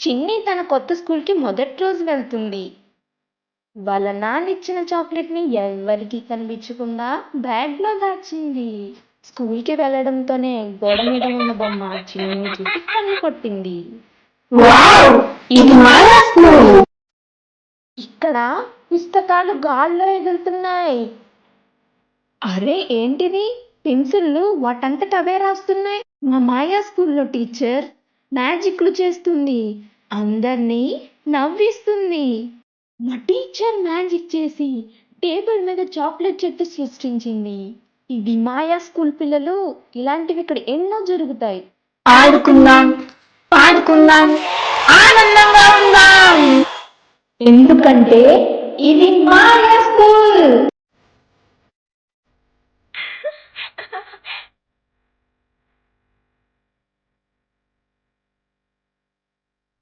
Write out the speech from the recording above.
చిన్ని తన కొత్త స్కూల్కి మొదటి రోజు వెళ్తుంది. వాళ్ళ నాన్న ఇచ్చిన చాక్లెట్ని ఎవరికి కనిపించకుండా బ్యాగ్లో దాచింది. స్కూల్కి వెళ్ళడంతోనే గోడ మీద ఉన్న బొమ్మ చిన్ని చూసి కన్ను కొట్టింది ఇక్కడ పుస్తకాలు గాల్లో ఎగురుతున్నాయి. అరే ఏంటిది? పెన్సిళ్ళు వాటంతట అవే రాస్తున్నాయి. మా మాయా స్కూల్లో టీచర్. మ్యాజిక్లు చేస్తుంది. అందరినీ నవ్విస్తుంది. మా టీచర్ మ్యాజిక్ చేసి టేబుల్ మీద చాక్లెట్ చెట్టు సృష్టించింది. ఇది మాయా స్కూల్ పిల్లలు ఇలాంటివి ఇక్కడ ఎన్నో జరుగుతాయి. ఆడుకుందాం పాడుకుందాం ఆనందంగా ఉందాం. ఎందుకంటే ఇది మాయా